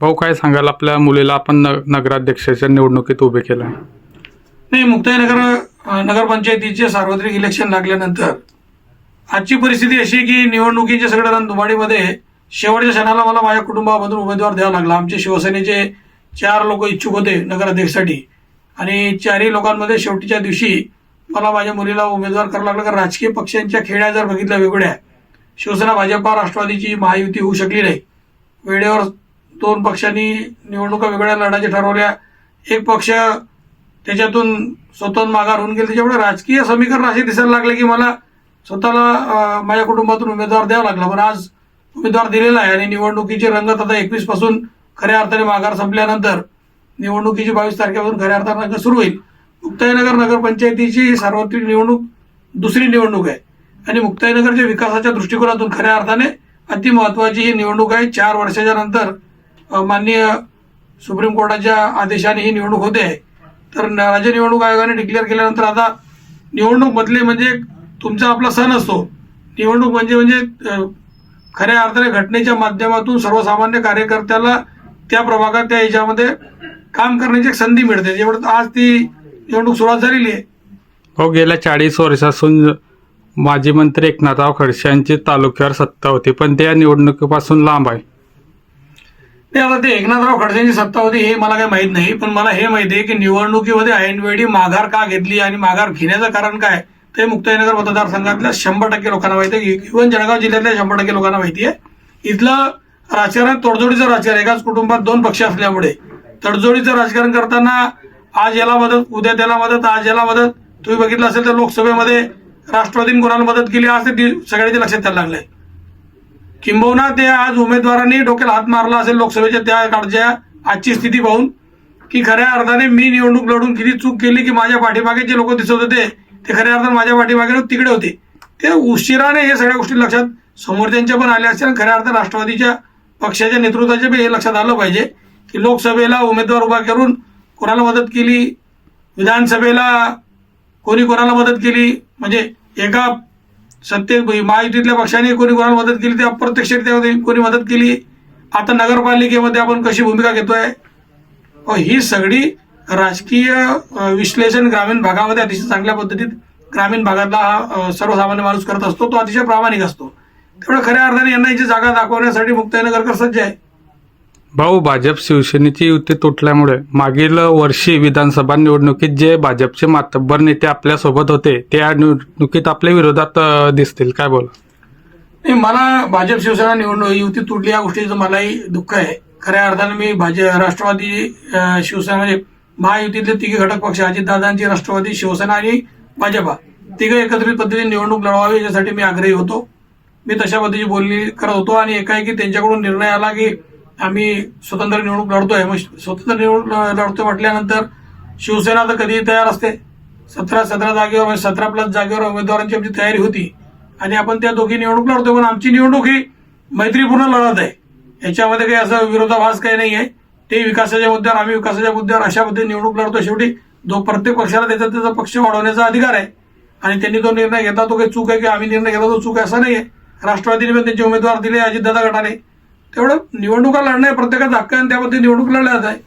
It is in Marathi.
भाऊ काय सांगाल? आपल्या मुलीला आपण न- नगराध्यक्षाच्या निवडणुकीत उभे केलं नाही मुक्ताईनगर नगरपंचायतीचे सार्वत्रिक इलेक्शन लागल्यानंतर आजची परिस्थिती अशी की निवडणुकीच्या सगळ्या रणधुमाडीमध्ये शेवटच्या क्षणाला मला माझ्या कुटुंबामधून उमेदवार द्यावा लागला. आमचे शिवसेनेचे चार लोक इच्छुक होते नगराध्यक्षसाठी. आणि चारही लोकांमध्ये शेवटीच्या दिवशी मला माझ्या मुलीला उमेदवार करावा लागला कारण राजकीय पक्षांच्या खेळ्या जर बघितल्या वेगळ्या शिवसेना भाजपा राष्ट्रवादीची महायुती होऊ शकली नाही. वेळेवर दोन पक्षांनी निवडणुका वेगळ्या लढायच्या ठरवल्या. एक पक्ष त्याच्यातून स्वतः माघार होऊन गेले. त्याच्यामुळे राजकीय समीकरण असे दिसायला लागले की मला स्वतःला माझ्या कुटुंबातून उमेदवार द्यावा लागला. पण आज उमेदवार दिलेला आहे आणि निवडणुकीची रंगत आता एकवीसपासून खऱ्या अर्थाने माघार संपल्यानंतर निवडणुकीची बावीस तारखेपासून खऱ्या अर्थाने रंग सुरू होईल. मुक्ताईनगर नगरपंचायतीची ही सार्वत्रिक निवडणूक दुसरी निवडणूक आहे. आणि मुक्ताईनगरच्या विकासाच्या दृष्टिकोनातून खऱ्या अर्थाने अतिमहत्वाची ही निवडणूक आहे. चार वर्षाच्या नंतर माननीय सुप्रीम कोर्टाच्या आदेशाने ही निवडणूक होते. आहे तर राज्य निवडणूक आयोगाने डिक्लेअर केल्यानंतर आता निवडणूक मधले म्हणजे तुमचा आपला सण असतो. निवडणूक म्हणजे म्हणजे खऱ्या अर्थाने घटनेच्या माध्यमातून सर्वसामान्य कार्यकर्त्याला त्या प्रभागात त्या याच्यामध्ये काम करण्याची एक संधी मिळते. जेवढं आज ती निवडणूक सुरुवात झालेली आहे. भाऊ गेल्या चाळीस वर्षापासून माजी मंत्री एकनाथराव खडसे यांची तालुक्यावर सत्ता होती पण त्या निवडणुकीपासून लांब आहे. ते आता ते एकनाथराव खडसेंची सत्ता होती हे मला काही माहीत नाही. पण मला हे माहिती आहे की निवडणुकीमध्ये ऐनवेळी माघार का घेतली आणि माघार घेण्याचं कारण काय ते मुक्ताईनगर मतदारसंघातल्या शंभर टक्के लोकांना माहिती आहे. इव्हन जळगाव जिल्ह्यातल्या शंभर टक्के लोकांना माहिती आहे. इथलं राजकारण तडजोडीचं राजकारण एकाच कुटुंबात दोन पक्ष असल्यामुळे. तडजोडीचं राजकारण करताना आज याला मदत उद्या त्याला मदत आज याला मदत. तुम्ही बघितलं असेल तर लोकसभेमध्ये राष्ट्रवादीने कोणाला मदत केली? आज ते सगळ्यांच्या लक्षात त्याला लागलंय. किंबहुना ते आज उमेदवारांनी डोक्याला हात मारला असेल लोकसभेच्या त्या काळच्या आजची स्थिती पाहून की खऱ्या अर्थाने मी निवडणूक लढून किती चूक केली की माझ्या पाठीमागे जे लोक दिसत होते ते खऱ्या अर्थाने माझ्या पाठीमागे तिकडे होते. ते उशिराने हे सगळ्या गोष्टी लक्षात समोरच्यांच्या पण आल्या असतील खऱ्या अर्थाने राष्ट्रवादीच्या पक्षाच्या नेतृत्वाचे बी हे लक्षात आलं पाहिजे की लोकसभेला उमेदवार उभा करून कोणाला मदत केली? विधानसभेला कोणी कोणाला मदत केली? म्हणजे एका सत्ते म्हणजे महायुतीतल्या पक्षाने कोणी कोणाला मदत केली ते अप्रत्यक्षरित्या कोणी मदत केली? आता नगरपालिकेमध्ये आपण कशी भूमिका घेतोय? ही सगळी राजकीय विश्लेषण ग्रामीण भागामध्ये अतिशय चांगल्या पद्धतीत ग्रामीण भागातला हा सर्वसामान्य माणूस करत असतो तो अतिशय प्रामाणिक असतो. त्यामुळे खऱ्या अर्थाने यांना जी जागा दाखवण्यासाठी मुक्ताईनगरकर सज्ज आहे. भाऊ भाजप शिवसेनेची युती तुटल्यामुळे मागील वर्षी विधानसभा निवडणुकीत जे भाजपचे मातब्बर नेते आपल्यासोबत होते ते या निवडणुकीत आपल्या विरोधात दिसतील. काय बोला? नाही मला भाजप शिवसेना निवडणूक युती तुटली या गोष्टीचं मलाही दुःख आहे. खऱ्या अर्थाने मी भाजप राष्ट्रवादी शिवसेना म्हणजे महायुतीतले तिघे घटक पक्ष अजितदादांची राष्ट्रवादी शिवसेना आणि भाजपा तिघे एकत्रित पद्धतीने निवडणूक लढवावी याच्यासाठी मी आग्रही होतो. मी तशा पद्धतीची बोलणी करत होतो आणि एकाएकी त्यांच्याकडून निर्णय आला की आम्ही स्वतंत्र निवडणूक लढतोय. मग स्वतंत्र निवडणूक लढतोय म्हटल्यानंतर शिवसेना तर कधीही तयार असते. सतरा सतरा जागेवर म्हणजे सतरा प्लस जागेवर उमेदवारांची आमची तयारी होती. आणि आपण त्या दोघी निवडणूक लढतो पण आमची निवडणूक ही मैत्रीपूर्ण लढत आहे. याच्यामध्ये काही असा विरोधाभास काही नाही आहे ते विकासाच्या मुद्द्यावर आम्ही विकासाच्या मुद्द्यावर अशा पद्धतीने निवडणूक लढतो. शेवटी जो प्रत्येक पक्षाला त्याचा त्याचा पक्ष वाढवण्याचा अधिकार आहे. आणि त्यांनी तो निर्णय घेतला तो काही चूक आहे की आम्ही निर्णय घेतला तो चूक आहे असं नाही आहे राष्ट्रवादीने पण त्यांचे उमेदवार दिले अजितदादा गटाने. तेवढं निवडणुका लढणं आहे प्रत्येकाचा हक्क आणि त्यामध्ये निवडणूक लढल्या आहे.